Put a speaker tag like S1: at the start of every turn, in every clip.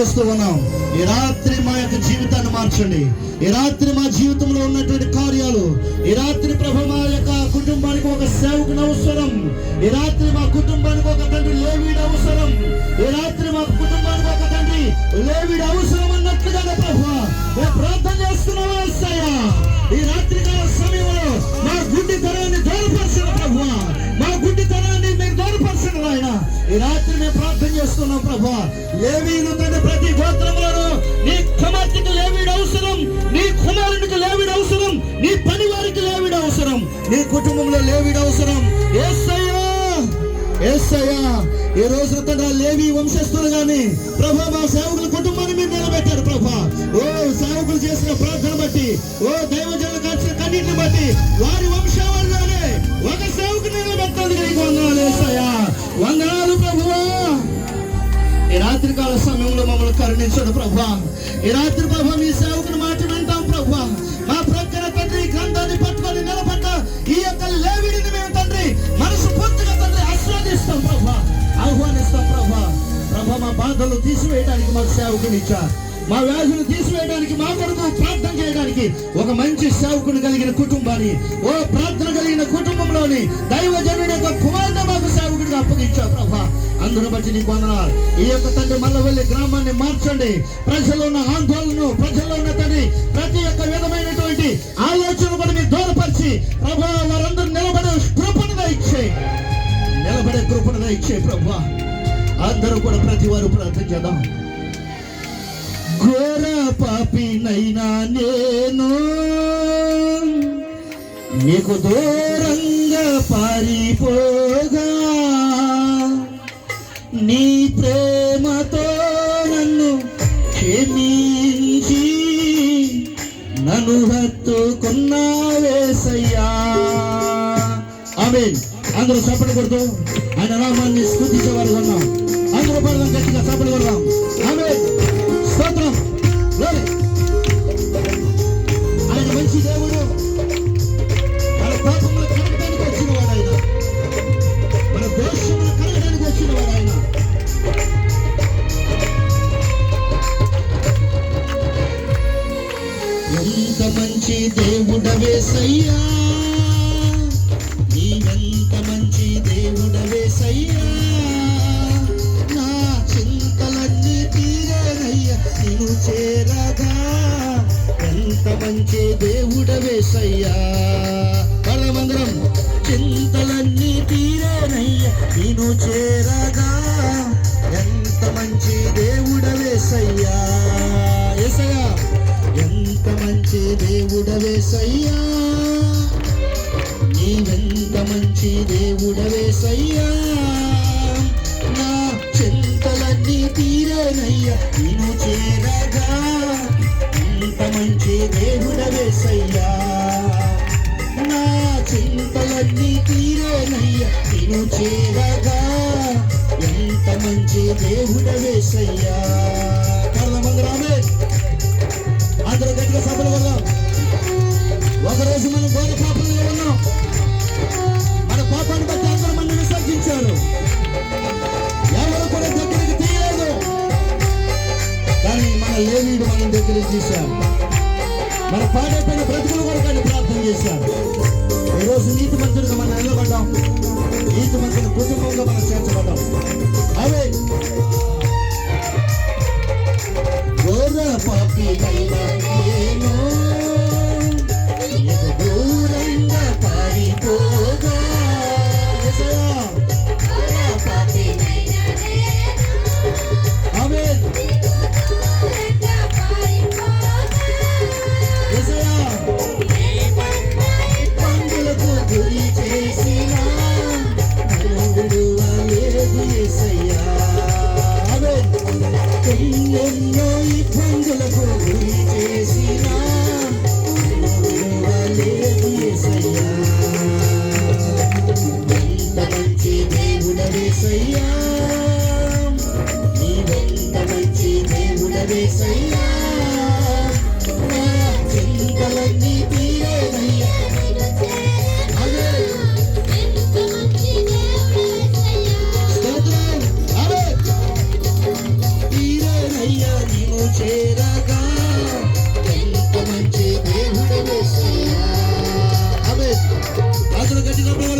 S1: చేస్తూ ఉన్నాం. ఈ రాత్రి మా యొక్క జీవితాన్ని మార్చండి. ఈ రాత్రి మా జీవితంలో ఉన్నటువంటి కార్యాలు ఈ రాత్రి ప్రభు మా యొక్క కుటుంబానికి ఒక సేవకుని అవసరం. ఈ రాత్రి మా కుటుంబానికి ఒక తండ్రి లేవీడు అవసరం. ఈ రాత్రి మా కుటుంబానికి ఒక తండ్రి లేవీడు అవసరం అన్నట్లుగా ప్రభు ప్రార్థన చేస్తున్నావా చేస్తున్నాం ప్రభా. లేవీలు తండ్రి ప్రతి గోత్రంలోనూ నీ కుమార్తెకి లేవీడు అవసరం నీ కుమారునికి లేవీడు అవసరం నీ పని వారికి లేవీడు అవసరం నీ కుటుంబంలో లేవీడు అవసరం. యేసయ్యా ఏసయ్యా ఈ రోజు తండ్రి లేవి వంశస్థులు గాని ప్రభా మా సేవకుల కుటుంబాన్ని మీరు నిలబెట్టారు ప్రభా. ఓ సేవకులు చేసిన ప్రార్థన బట్టి ఓ దైవజనులు కాల్చిన కన్నీటిని బట్టి వారి వంశ ఈ రాత్రి కాల సమయంలో మమ్మల్ని కరుణించడు ప్రభా. ఈ రాత్రి ప్రభా మీ సేవకుని మాట వింటాం ప్రభా. మా ప్రక్కన తండ్రి గ్రంథాన్ని పట్టుకొని నిలబడ్డ ఈ యొక్క లేవిడిని మేము తండ్రి మనసు పూర్తిగా తండ్రి ఆస్వాదిస్తాం ప్రభా. ఆహ్వానిస్తాం ప్రభా. ప్రభా మా బాధలు తీసివేయడానికి మాకు సేవకుని ఇచ్చారు. మా వ్యాధులు తీసివేయడానికి మా కొరకు ప్రార్థన చేయడానికి ఒక మంచి సేవకుని కలిగిన కుటుంబాన్ని ఓ ప్రార్థన కలిగిన కుటుంబంలోని దైవజనుని యొక్క కుమార్తె మాకు సేవకుడిగా అప్పగించావు ప్రభా. అందును బట్టి నీకు వందనాలు ఈ యొక్క తండ్రి మల్లవల్లి గ్రామాన్ని మార్చండి. ప్రజలు ఉన్న ఆందోళనను ప్రజలు ఉన్న తండ్రి ప్రతి ఒక్క విధమైనటువంటి ఆలోచన కూడా మీరు దూరపరిచి ప్రభా వారందరూ నిలబడే కృపణగా ఇచ్చే నిలబడే కృపణగా ఇచ్చే ప్రభా. అందరూ కూడా ప్రతి వారు ప్రార్థన చేద్దాం. ఘోర పాపినైనా నేను నీకు దూరంగా పారిపోగా నీ ప్రేమతో నన్ను క్షమించి నన్ను హత్తుకున్నావేసయ్యా ఆమె అందరూ చప్పటి కొడుతూ ఆయన నామాన్ని స్థుతించేవారు ఉన్నాం. అందరూ పడదాం గట్టిగా చప్పటి కొడదాం. మంచి దేవుడవేసయ్యా పరమందరం చింతలన్నీ తీరేనయ్యా. నేను చేరగా ఎంత మంచి దేవుడవేసయ్యా ఏసయ్యా ఎంత మంచి దేవుడవేసయ్యా నీవెంత మంచి దేవుడవేసయ్యా నా చింతలన్నీ తీరేనయ్యా. నేను చేరగా చింతమంటే మంచి దేవుడవేసయ్యా నా చింతలన్నీ తీరేనయ్యా. తిను చేరగా. ఎంత మంచి దేవుడవేసయ్యా కర్ణమంగరామే అందరూ గట్టిగా సభలు వల్ల ఒకరోజు మనం ఘోర పాపంలో ఉన్నాం. మన పాపాన్ని బట్టి అందరూ మన విసర్జించారు. కానీ మనం దగ్గరికి తీశారు మన పాడైపోయిన బ్రతుకులు కూడా కానీ ప్రార్థన చేశారు. ఈరోజు నీతి మంత్రులుగా మనం నిలబడ్డాం. నీతి మంత్రుల కుటుంబంగా మనం చేర్చబడ్డాం. అవే. ఘోర పాపినైనా నేను అతను గట్టిగా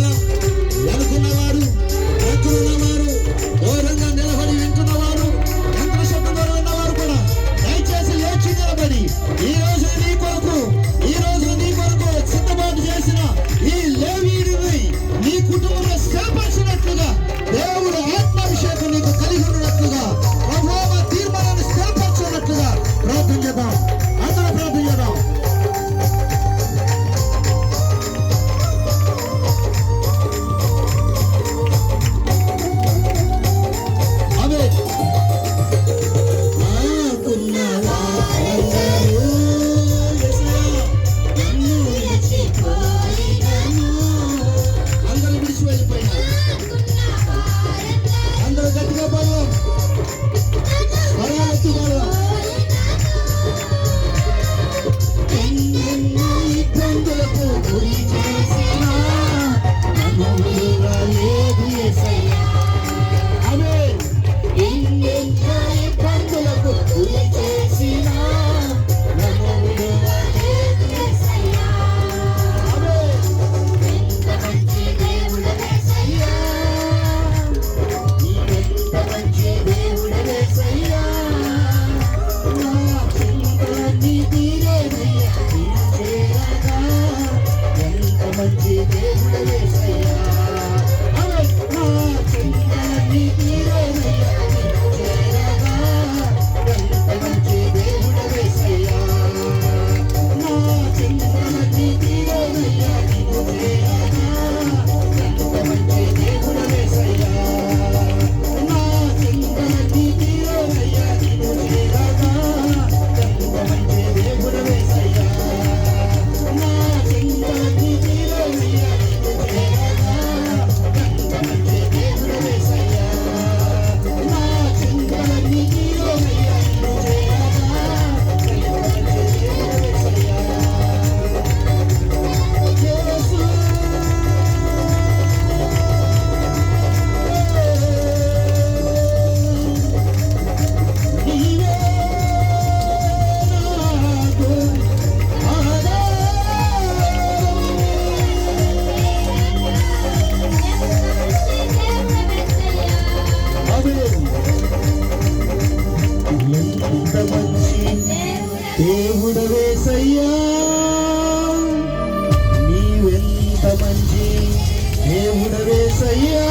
S1: నీవెంత మంచి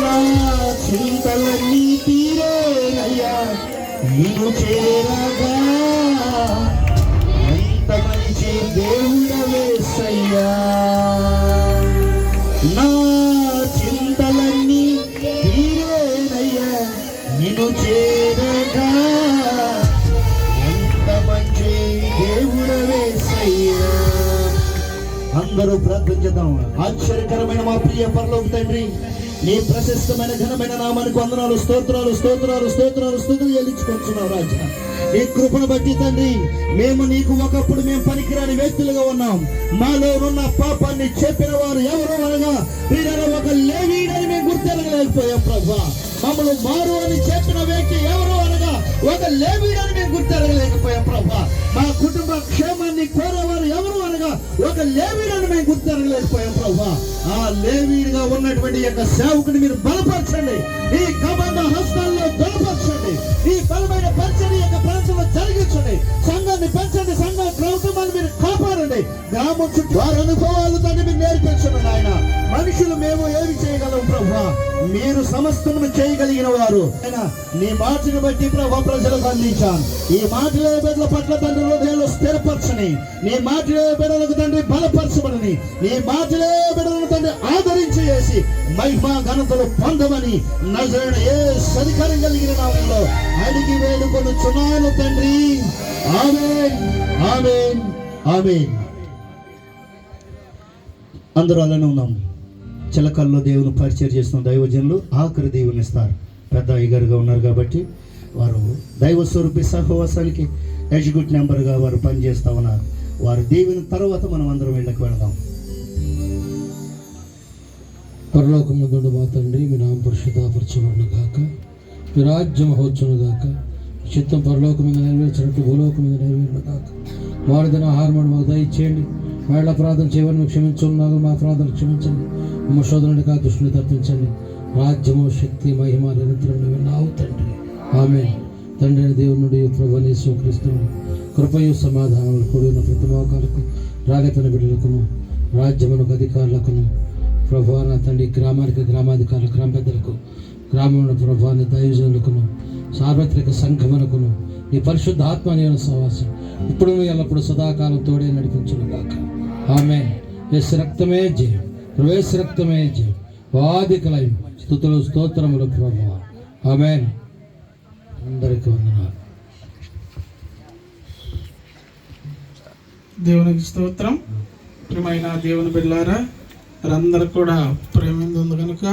S1: నా చింతలన్నీ తీరేనయ్యా నీవు చేరగా ఎంత మంచి దేవుడు నా చింతలన్నీ తీరేనయ్యా నిన్ను చేరగా అందరూ ప్రార్థన చేద్దాం. ఆశ్చర్యకరమైన మా ప్రియ పరలోక తండ్రి నీ ప్రశస్తమైన ఘనమైన నామానికి వందనాలు స్తోత్రాలు స్తోత్రాలు స్తోత్రాలు స్థుతులు చెల్లించుకుంటున్నాం రాజా. నీ కృపను బట్టి తండ్రి మేము నీకు ఒకప్పుడు మేము పనికిరాని వ్యక్తులుగా ఉన్నాం. మాలో ఉన్న పాపాన్ని చెప్పిన వారు ఎవరు అనగా వీళ్ళ ఒక లేవీడని మేము గుర్తెరగలేకపోయాం ప్రభా. మమ్మల్ని మారు అని చెప్పిన వ్యక్తి ఎవరు ఒక లేవీడని మేము గుర్తెరగలేకపోయాం ప్రభా. మా కుటుంబ క్షేమాన్ని కోరేవారు ఎవరు అనగా ఒక లేవీడని మేము గుర్తెరగలేకపోయాం ప్రభా. ఆ లేవీడిగా ఉన్నటువంటి యొక్క సేవకుని మీరు బలపరచండి. ఈ కబంధ హస్తాల్లో బలపరచండి ఈ బలమైన పరిచయం యొక్క ప్రాంతంలో జరిగించండి. సంఘాన్ని గ్రామం చుట్టూ వారి అనుభవాలు తండ్రి మీరు ఆయన నాయన. మనుషులు మేము ఏమి చేయగలం ప్రభా? మీరు సమస్తము చేయగలిగిన వారు. నీ మాటను బట్టి ప్రభా ప్రజలకు అందించాను ఈ మాటలే బిడ్డల పట్ల తండ్రి హృదయంలో స్థిరపరచని నీ మాటలే బిడ్డలకు తండ్రి బలపరచబడని నీ మాటలే బిడ్డలను తండ్రి ఆదరించి చేసి మహిమా ఘనతలు పొందమని నజరణ ఏ సరికారం కలిగిన నామంలో అడిగి వేడుకొని చున్నాను తండ్రి. ఆమెన్. ఆమెన్. ఆమెన్. అందరూ అలానే ఉన్నాం చిలకల్లో దేవుని పరిచయం చేస్తున్న దైవజనులు ఆఖరి దేవుని ఇస్తారు. పెద్ద అయ్యగారుగా ఉన్నారు కాబట్టి వారు దైవ స్వరూపి సహవాసానికి ఎగ్జిక్యూట్ నెంబర్గా వారు పనిచేస్తూ ఉన్నారు. వారు దేవుని తర్వాత మనం అందరం వెళ్ళకి వెళదాం.
S2: పరలోకమందుండు మా తండ్రి మీ నామ పరిశుద్ధాపరచబడిన కాక మీ రాజ్యం హోచును గాక. చిత్తం పరలోకం మీద నెరవేర్చినట్టు భూలోకం మీద నెరవేరిన కాక వారిదిన ఆహారం మాకు దయచేయండి. వేళ అపరాధం చేయవని క్షమించున్నారు మా అపరాధాలు క్షమించండి. మా శోధనని కాదు దృష్టిని తప్పించండి. రాజ్యము శక్తి మహిమ నిరంతరం విన్నావు నావు తండ్రి. ఆమె తండ్రి అయిన దేవునుడి ప్రభు కృపయు సమాధానములు కూడిన ప్రతి మోకాలకు రాగతన బిడ్డలకును రాజ్యమునకు అధికారులకును ప్రభు నా తండ్రి గ్రామానికి గ్రామాధికారులు గ్రామ పెద్దలకు గ్రామంలో ప్రభాని దైవజనులకును సార్వత్రిక సంఘమునకును నీ పరిశుద్ధ ఆత్మ నేను సహవాసం ఇప్పుడు ఎల్లప్పుడు సదాకాలం తోడే నడిపించును గాక ఆమె ఎస్ రక్తమే జయం ప్రవేశ రక్తమే జయం వాదికలయం స్థుతులు స్తోత్రములు ప్రభు. ఆమె అందరికీ వందనాలు.
S3: దేవునికి స్తోత్రం. ప్రియమైన దేవుని బిడ్డారా వారందరూ కూడా ప్రేమింది ఉంది కనుక